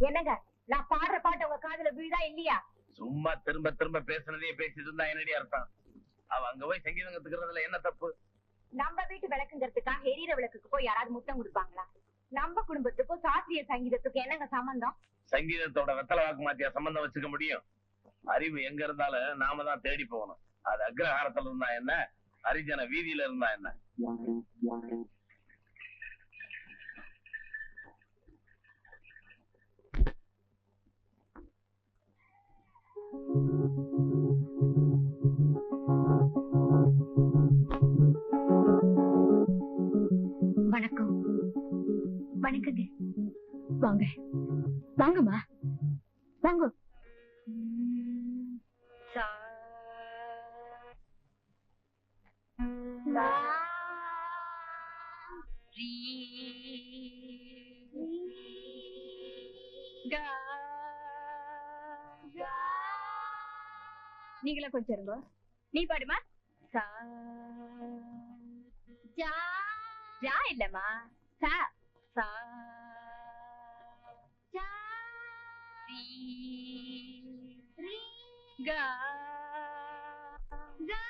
என்னங்க? நான் பாடுற பாட்டு உங்க காதுல விழுதா இல்லையா? சும்மா திரும்ப திரும்ப பேசுனதே பேசிட்டு இருந்தா என்னடி அர்த்தம்? அவ அங்க போய் சங்கீதம் கத்துக்கிறதுல என்ன தப்பு? நம்ம வீட்டு விளக்குங்கிறதுக்காக எரியற விளக்குக்கு போய் யாராவது முத்தம் கொடுப்பாங்களா? நம்ம குடும்பத்துக்கும் சாஸ்திரிய சங்கீதத்துக்கும் என்னங்க சம்பந்தம்? சங்கீதத்தோட வெத்தலை வாக்கு மாத்தியா சம்பந்தம் வச்சுக்க முடியும்? அறிவு எங்க இருந்தாலும் நாம தான் தேடி போகணும். அது அக்ரஹாரத்துல இருந்தா என்ன? ஹரிஜன வீதியில இருந்தா என்ன? நீங்களே கொஞ்சம் இருங்க. நீ பாடுமா? சா ஜா ஜா இல்லம்மா. சா சா ஜா ரி ரி கா கா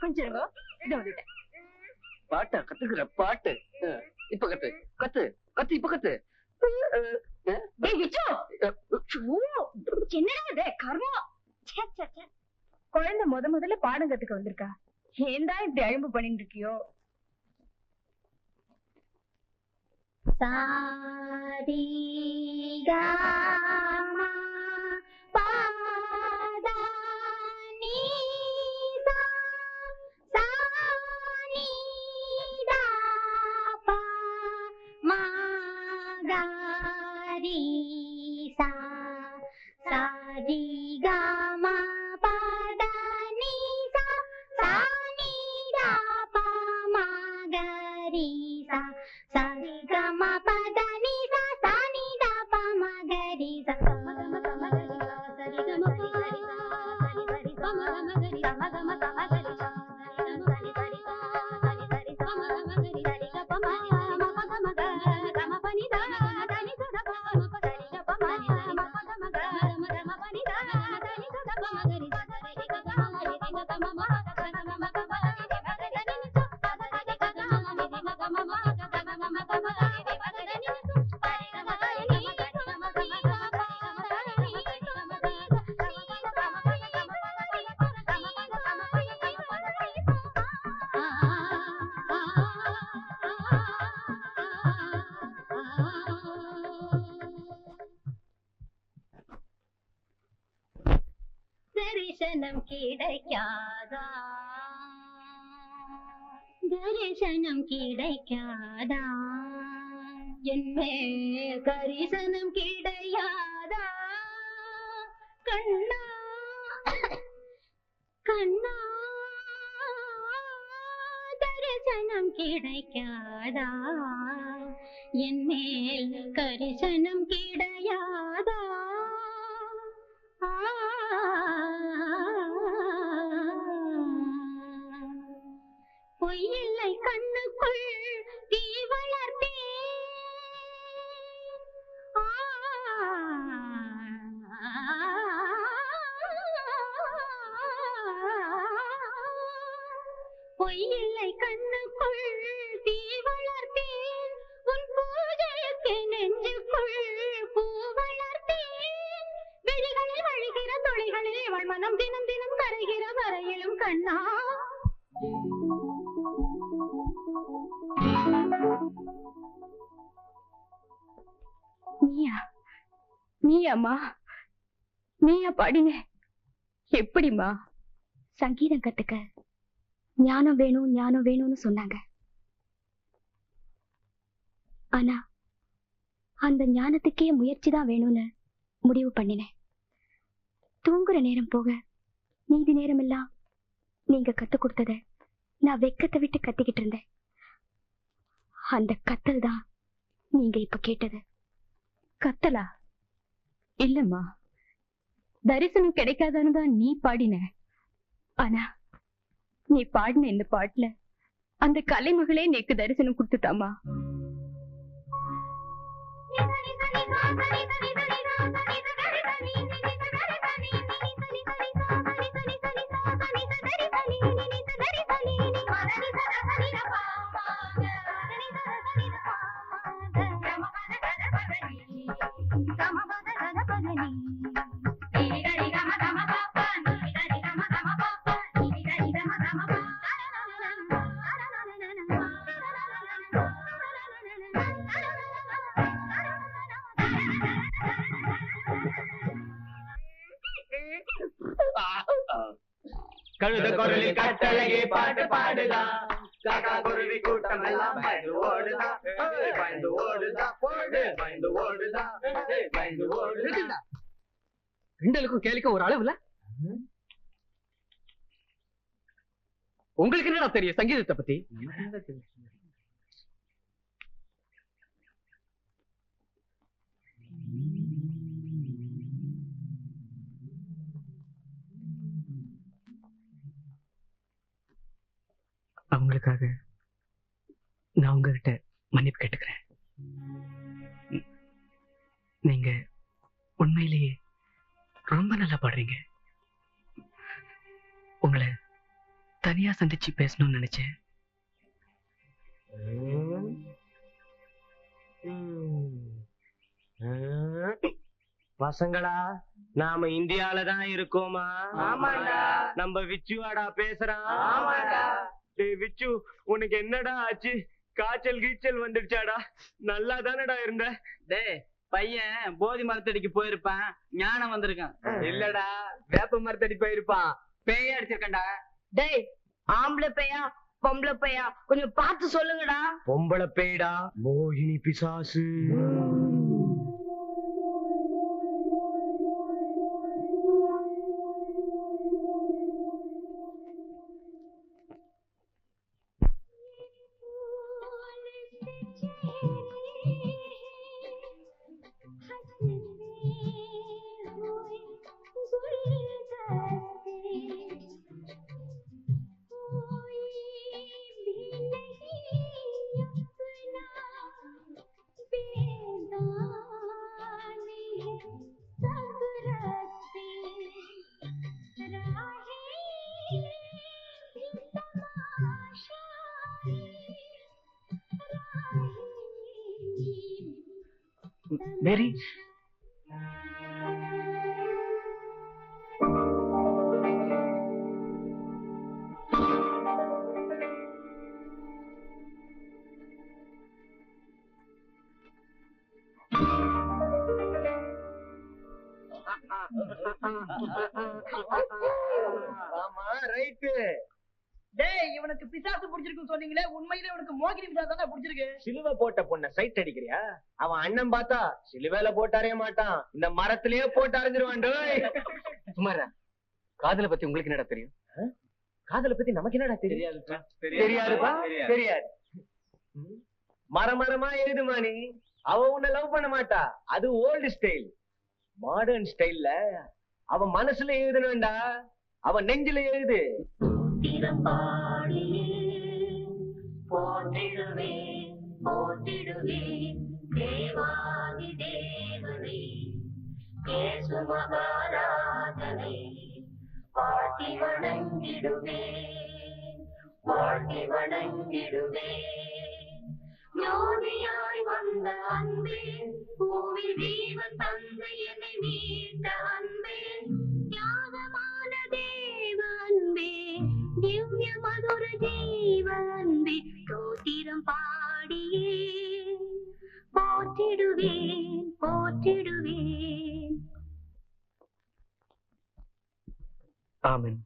கொஞ்சம் இருங்க. இதோ வந்துட்டேன். பாட்டா கத்துக்கிற பாட்டு. இப்ப கத்து. கத்து. கத்து இப்ப கத்து. என்னடா கர்மம் ச்சே, ச்சே, ச்சே. குழந்தை முத முதல்ல பாடம் கத்துக்க வந்திருக்கா ஏன்டா இப்படி அழும்பு பண்ணிட்டு இருக்கியோ தரிசனம் கிடைக்காதா தரிசனம் கிடைக்காதா என்மேல் கரிசனம் கிடையாதா கண்ணா கண்ணா தரிசனம் கிடைக்காதா என்மேல் கரிசனம் கிடையாதா ஆ பொய்யில்லை கண்ணுக்குள் தீ வளர்த்தேன் உன் பூஜைக்கு நெஞ்சுக்குள் பூ வளர்த்தேன் விழிகளில் வழிகிற துளிகளில் இவள் மனம் தினம் தினம் கரைகிற வரையிலும் கண்ணா. நீயா? நீயாமா நீயா பாடின? எப்படிம்மா? சங்கீதம் கத்துக்க. ஞானம் வேணும் ஞானம் வேணும்னு சொன்னாங்க. ஆனா அந்த ஞானத்துக்கே முயற்சி தான் வேணும்னு முடிவு பண்ணினேன். தூங்குற நேரம் போக மீதி நேரம் எல்லாம் நீங்க கத்து கொடுத்தத நான் வெக்கத்தை விட்டு கத்திக்கிட்டு இருந்தேன். அந்த கத்தல் தான் நீங்க இப்ப கேட்டது. கத்தலா? இல்லம்மா. தரிசனம் கிடைக்காதான்னு தான் நீ பாடின. ஆனா நீ பாடின இந்த பாட்டுல அந்த கலைமகளே நேக்கு தரிசனம் கொடுத்துட்டாமா கழுத குரலில் கட்டழகி பாட்டு பாடுதான் காக்கா குருவி கூட்டம் எல்லாம் பயந்து ஓடுதான் பயந்து ஓடுதான் போடு. பயந்து ஓடுதான் பயந்து ஓடுதான் கிண்டலுக்கும் கேலிக்கும் ஒரு அளவுல உங்களுக்கு என்னடா தெரியும் சங்கீதத்தை பத்தி? அவங்களுக்காக நான் உங்ககிட்ட மன்னிப்பு கேட்டுக்கிறேன். நீங்க உண்மையிலேயே ரொம்ப நல்லா பாடுறீங்க. உங்களை தனியா சந்திச்சு பேசணும்னு நினைச்சேன். பசங்களா நாம இந்தியால தான் இருக்கோமா? நம்ம விச்சுவாடா பேசுறான். டேய் விச்சு உனக்கு என்னடா ஆச்சு? காய்ச்சல் கீச்சல் வந்துடுச்சாடா நல்லா தானடா இருந்த? டேய் பையன் போதி மரத்தடிக்கு போயிருப்பான். ஞானம் வந்திருக்கான். இல்லடா வேப்ப மரத்தடி போயிருப்பான். பேய அடிச்சிருக்கேன்டா. டேய் ஆம்பளை பையா பொம்பளை பையா கொஞ்சம் பார்த்து சொல்லுங்கடா. பொம்பளை பேய்டா மோகினி பிசாசு. மேரி ஆமா ரைட்டு டேய் இவனுக்கு பிசாசு பிடிச்சிருக்குன்னு சொன்னீங்களே உண்மையிலே இவனுக்கு மோகினி பிசாசு தானே பிடிச்சிருக்கு. சிலுவை போட்ட பொண்ண சைட் அடிக்கிறியா? அவன் அண்ணன் பார்த்தா சிலுவையில போட்டு அறைய மாட்டான். இந்த மரத்திலேயே போட்டு அரைஞ்சிருவான் சுமாரா காதலை பத்தி உங்களுக்கு என்னடா தெரியும்? காதலை பத்தி நமக்கு என்னடா தெரியும்? தெரியாதுப்பா. தெரியாது. ம். மரம் மரமா எழுதுமா நீ அவ உன்னை லவ் பண்ண மாட்டா. அது ஓல்டு ஸ்டைல் மாடர்ன் ஸ்டைல்ல அவ மனசுல எழுதணும்டா அவ நெஞ்சில எழுது. யோகியாய் வந்த அன்பே பூவில் ஜீவன் தந்த என்னை மீட்ட அன்பே. தியாகமான மதுர தோத்திரம் பாடியே. போற்றிடுவேன் போற்றிடுவேன். ஆமென்.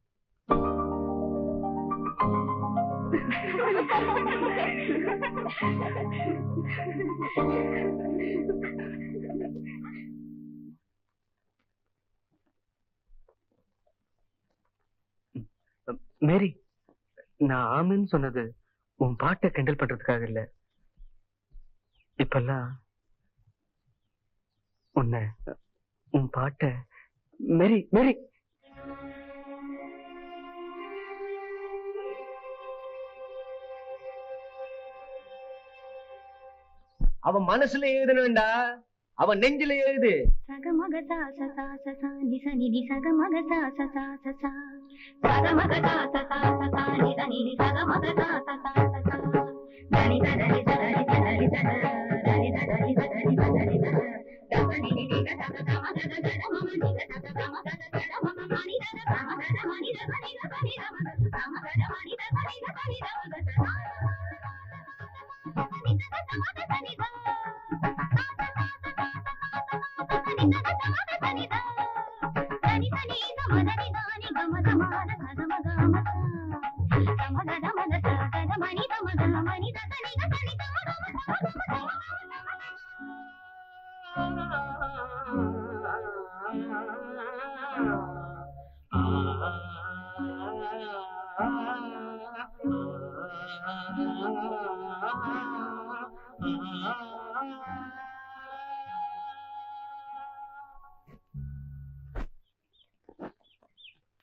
மேரி நான் ஆமின்னு சொன்னது உன் பாட்டை கிண்டல் பண்றதுக்காக இல்ல. இப்பெல்லாம் உன்ன உன் பாட்டை மெரி மெரி. அவன் மனசுல எழுதணும்டா அவன் நெஞ்சில எழுது சகமக சாச சாச சா நிச நிதி சகமக சாச சாச சா சகமக சாச சாச சா நிச நிதி சகமக சாச சாச சா தனி தனி தனி தனி தனி தனி தனி தனி தனி தனி Ah,